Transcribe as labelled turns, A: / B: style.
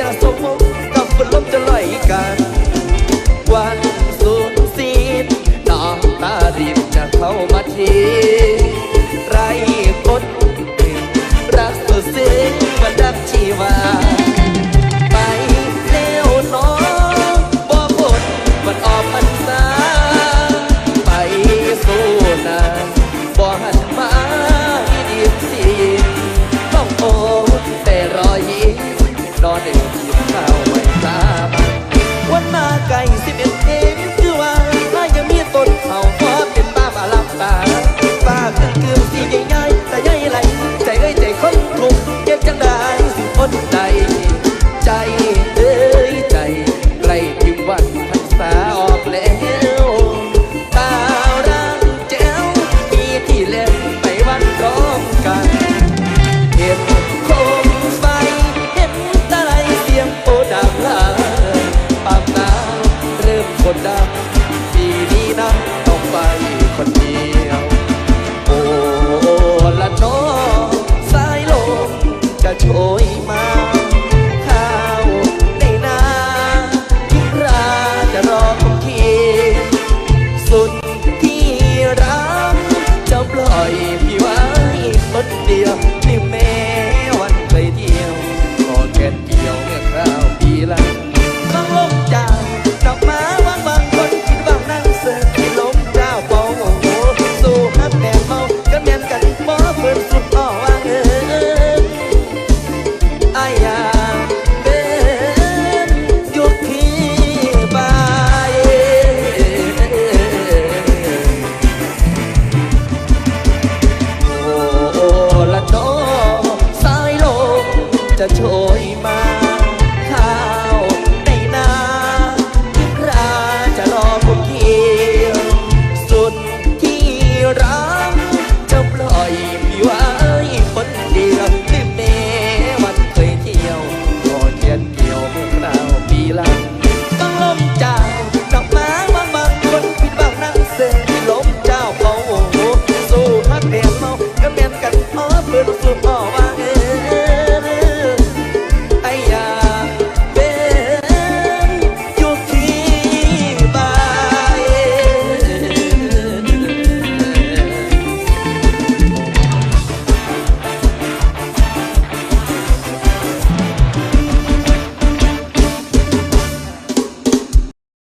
A: ยสมมกับคนล้มจะลอยกัน วันสุดสิ้น้ำตาดิบจะเข้ามาที คนดังปีนี้นะต้องไปคนเดียว โอ้ละน้องสายลมจะโชยมาข้าวในนาทุกราจะรอคงทีสุดที่รักจะปล่อยพี่ไว้คนเดี